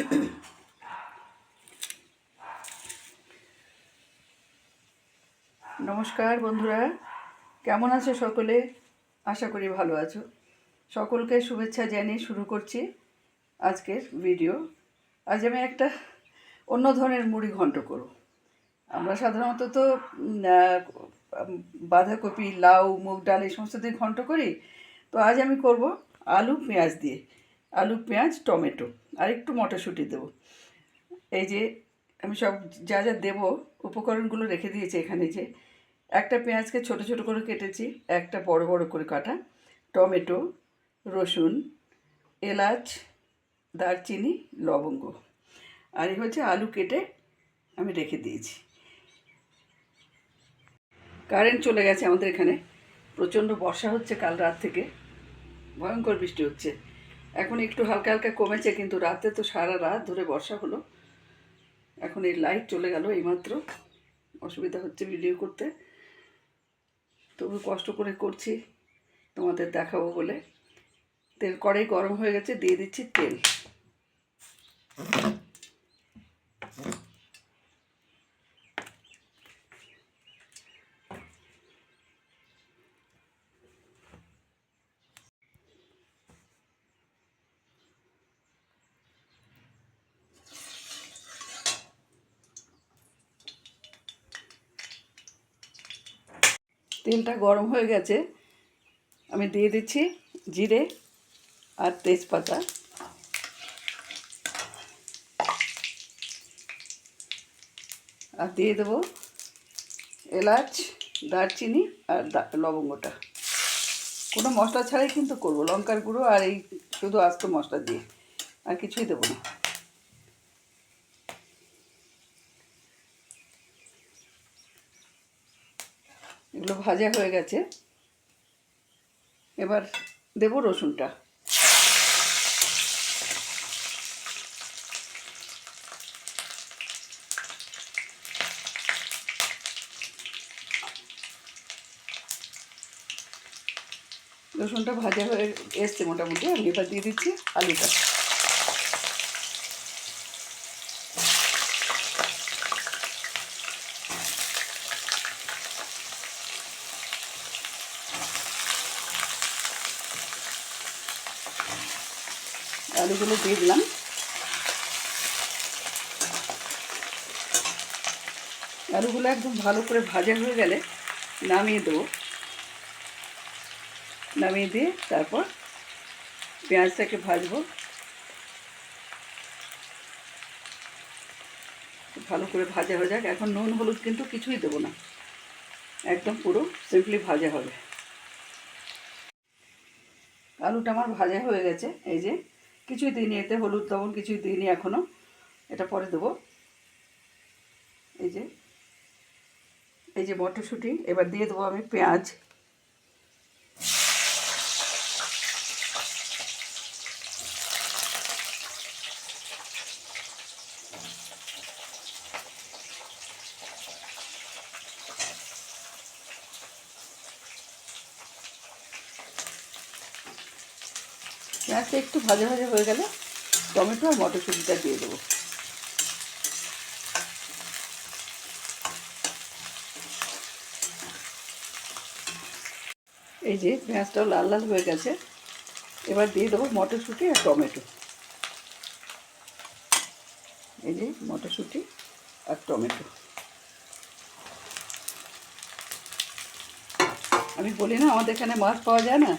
নমস্কার বন্ধুরা। কেমন আছো সকলে? আশা করি ভালো আছো। সকলকে শুভেচ্ছা জানিয়ে শুরু করছি আজকের ভিডিও। আজ আমি একটা অন্য ধরনের মুড়ি ঘন্ট করব। আমরা সাধারণত তো বাঁধাকপি, লাউ, মুগ ডাল এই সমস্ত দিয়ে ঘন্ট করি। তো আজ আমি করব আলু পেঁয়াজ দিয়ে। আলু, পেঁয়াজ, টমেটো। আর একটু মটরশুঁটি দেবো। এই যে আমি সব যা যা দেবো, উপকরণগুলো রেখে দিয়েছি এখানে যে একটা পেঁয়াজকে ছোট ছোট করে কেটেছি, একটা বড় বড় করে কাটা। টমেটো, রসুন, এলাচ, দারচিনি, লবঙ্গ। আর এই হচ্ছে আলু কেটে আমি রেখে দিয়েছি। কারেন্ট চলে গেছে আমাদের এখানে। প্রচণ্ড বর্ষা হচ্ছে কাল রাত থেকে। ভয়ঙ্কর বৃষ্টি হচ্ছে। এখন একটু হালকা হালকা কমেছে, কিন্তু রাতে তো সারা রাত ধরে বর্ষা হলো। এখন এই লাইট চলে গেল এইমাত্র। অসুবিধা হচ্ছে ভিডিও করতে। তবু কষ্ট করে করছি, তোমাদের দেখাবো বলে। তেল কড়াই গরম হয়ে গেছে, দিয়ে দিচ্ছি তেল। তেলটা গরম হয়ে গেছে, আমি দিয়ে দিচ্ছি জিরে আর তেজপাতা। আর দিয়ে দেবো এলাচ, দারচিনি আর লবঙ্গটা। কোনো মশলা ছাড়াই কিন্তু করব, লঙ্কার গুঁড়ো আর এই শুধু আস্ত মশলা দিয়ে, আর কিছুই দেবো না। এগুলো ভাজা হয়ে গেছে। এবার দেবো রসুনটা। রসুনটা ভাজা হয়ে এসছে মোটামুটি। আমি এবার দিয়ে দিচ্ছি আলুটা। আলুগুলো দিয়ে দিলাম। আলুগুলো একদম ভালো করে ভাজা হয়ে গেলে নামিয়ে দেবো। নামিয়ে দিয়ে তারপর পেঁয়াজটাকে ভাজবো। ভালো করে ভাজা হয়ে যাক। এখন নুন, হলুদ কিন্তু কিছুই দেবো না। একদম পুরো সিম্পলি ভাজা হবে। আলুটা আমার ভাজা হয়ে গেছে। এই যে কিছুই দিইনি, এতে হলুদ লবণ কিছুই দিইনি এখনও এটা পরে দেবো। এই যে এই যে মটরশুঁটি, এবার দিয়ে দেবো আমি পেঁয়াজ। পেঁয়াজটা একটু ভাজা ভাজা হয়ে গেলে টমেটো আর মটরশুঁটিটা দিয়ে দেবো। এই যে পেঁয়াজটাও লাল লাল হয়ে গেছে, এবার দিয়ে দেবো মটরশুঁটি আর টমেটো। এই যে মটরশুঁটি আর টমেটো। আমি বলি না, আমাদের এখানে মাছ পাওয়া যায় না?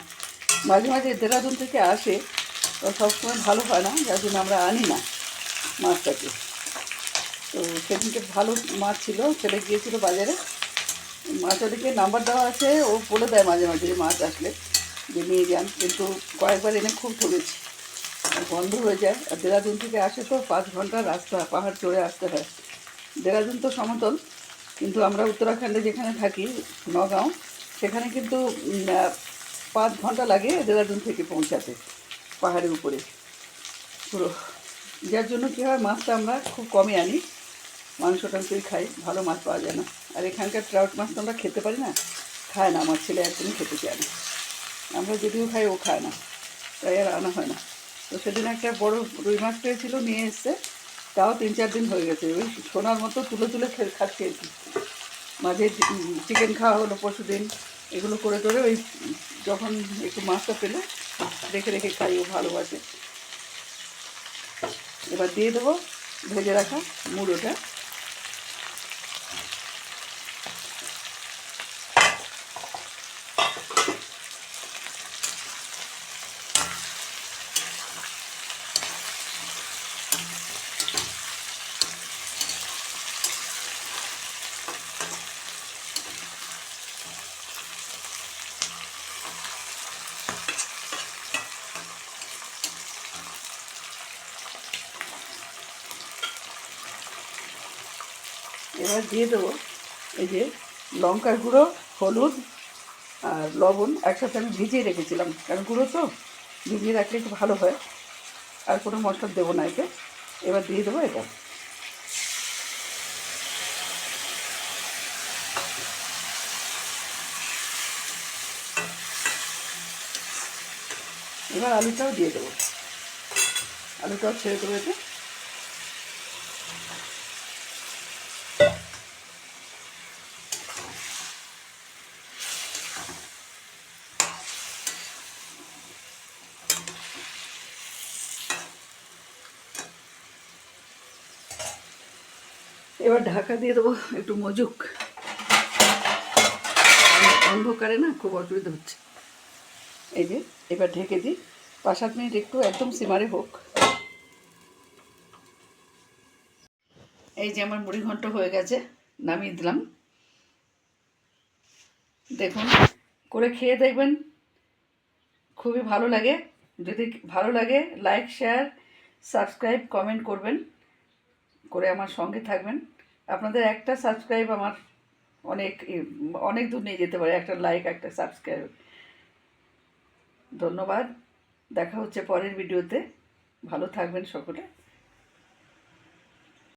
মাঝে মাঝে দেরাদুন থেকে আসে, তো সবসময় ভালো হয় না, যার জন্য আমরা আনি না মাছটাকে। তো সেদিনকে ভালো মাছ ছিল ছেলে গিয়েছিল বাজারে। মাছ ওদিকে নাম্বার দেওয়া আছে, ও বলে দেয় মাঝে মাঝে মাছ আসলে, যে নিয়ে যান। কিন্তু কয়েকবার এনে খুব ঠকেছি বন্ধ হয়ে যায়। আর দেরাদুন থেকে আসে তো পাঁচ ঘণ্টা রাস্তা, পাহাড় চড়ে আসতে হয়। দেরাদুন তো সমতল, কিন্তু আমরা উত্তরাখণ্ডে যেখানে থাকি, নগাঁও, সেখানে কিন্তু পাঁচ ঘণ্টা লাগে দেরাদুন থেকে পৌঁছাতে, পাহাড়ের উপরে। পুরো, যার জন্য কী হয়, মাছটা আমরা খুব কমই আনি। মাংস টাংসই খাই, ভালো মাছ পাওয়া যায় না। আর এখানকার ট্রাউট মাছ তো আমরা খেতে পারি না, খায় না, আমার ছেলে একদমই খেতে চায় না। আমরা যদিও খাই, ও খায় না, তাই আর আনা হয় না। তো সেদিন একটা বড় রুই মাছ পেয়েছিল, নিয়ে এসছে, তাও তিন চার দিন হয়ে গেছে। ওই সোনার মতো তুলে তুলে খাচ্ছি আর কি। মাঝে চিকেন খাওয়া হলো পরশু দিন এগুলো করে করে ওই যখন একটু মাছটা পেলে রেখে রেখে ও ভালোবাসে। এবার দিয়ে দেবো ভেজে রাখা মুড়োটা। এবার দিয়ে দেবো এই যে লঙ্কার গুঁড়ো, হলুদ আর লবণ একসাথে আমি ভিজিয়ে রেখেছিলাম। কারণ গুঁড়ো তো ভিজিয়ে রাখলে একটু ভালো হয়। আর কোনো মশলা দেবো না এতে। এবার দিয়ে দেবো এটা। এবার আলুটাও দিয়ে দেবো। আলুটাও ছেড়ে দেবো এতে। এবার ঢাকা দিয়ে দেবো একটু মজুক। অন্ধকারে না খুব অসুবিধা হচ্ছে। এই যে, এবার ঢেকে দিই। পাঁচ সাত মিনিট একটু একদম সিমারে হোক। এই যে আমার মুড়ি ঘন্ট হয়ে গেছে, নামিয়ে দিলাম। দেখুন, করে খেয়ে দেখবেন, খুবই ভালো লাগে। যদি ভালো লাগে লাইক শেয়ার সাবস্ক্রাইব কমেন্ট করবেন। করে আমার সঙ্গে থাকবেন। আপনাদের একটা সাবস্ক্রাইব আমার অনেক অনেক দূর নিয়ে যেতে পারে, একটা লাইক একটা সাবস্ক্রাইব ধন্যবাদ, দেখা হচ্ছে পরের ভিডিওতে ভালো থাকবেন সকলে।